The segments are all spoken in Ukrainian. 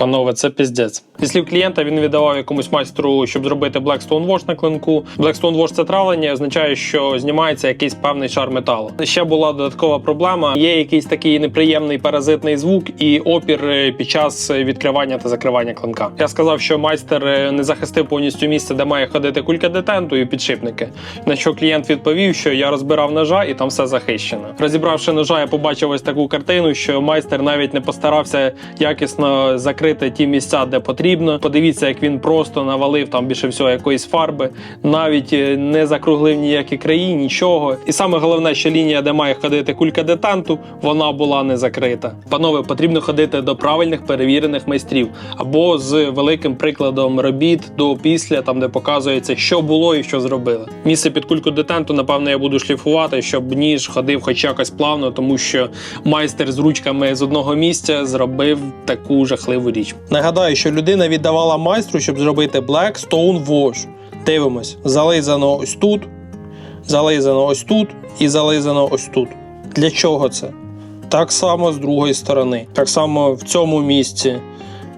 Панове, це піздець. Зі слів клієнта він віддавав якомусь майстру, щоб зробити Blackstone Wash на клинку. Blackstone Wash – це травлення, означає, що знімається якийсь певний шар металу. Ще була додаткова проблема. Є якийсь такий неприємний паразитний звук і опір е, під час відкривання та закривання клинка. Я сказав, що майстер е, не захистив повністю місце, де має ходити кулька детенту і підшипники. На що клієнт відповів, що я розбирав ножа і там все захищено. Розібравши ножа, я побачив ось таку картину, що майстер навіть не постарався якісно закрити ті місця, де потрібно. Подивіться, як він просто навалив там більше всього якоїсь фарби, навіть е, не закруглив ніякі краї, нічого. І саме головне, що лінія, де має ходити кулька детанту, вона була не закрита. Панове, потрібно ходити до правильних перевірених майстрів або з великим прикладом робіт до після, там де показується, що було і що зробили. Місце під кульку детенту, напевно, я буду шліфувати, щоб ніж ходив хоч якось плавно, тому що майстер з ручками з одного місця зробив таку жахливу річ. Нагадаю, що людина віддавала майстру, щоб зробити Black Stone Wash. Дивимось, зализано ось тут, зализано ось тут і зализано ось тут. Для чого це? Так само з другої сторони, так само в цьому місці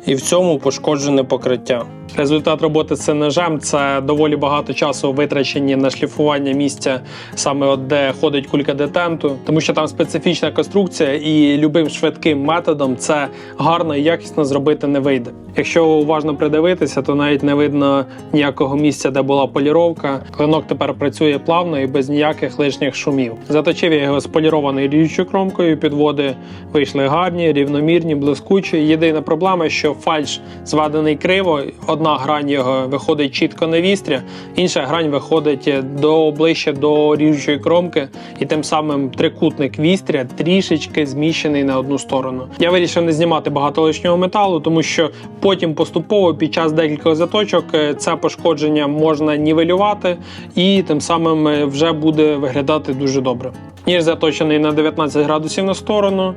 і в цьому пошкоджене покриття. Результат роботи з ножем це доволі багато часу витрачені на шліфування місця, саме от де ходить кулька детенту, тому що там специфічна конструкція, і любим швидким методом це гарно і якісно зробити не вийде. Якщо уважно придивитися, то навіть не видно ніякого місця, де була поліровка. Клинок тепер працює плавно і без ніяких лишніх шумів. Заточив я його з полірованою ріжучою кромкою. Підводи вийшли гарні, рівномірні, блискучі. Єдина проблема, що фальш зведений криво. Одна грань виходить чітко на вістря, інша грань виходить до ближче до ріжучої кромки, і тим самим трикутник вістря трішечки зміщений на одну сторону. Я вирішив не знімати багато лишнього металу, тому що потім поступово під час декількох заточок е, це пошкодження можна нівелювати, і тим самим е, вже буде виглядати дуже добре. Ніж заточений на 19 градусів на сторону.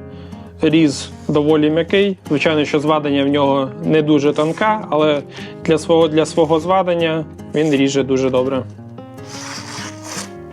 Різ доволі м'який. Звичайно, що зведення в нього не дуже тонке, але для свого для свого зведення він ріже дуже добре.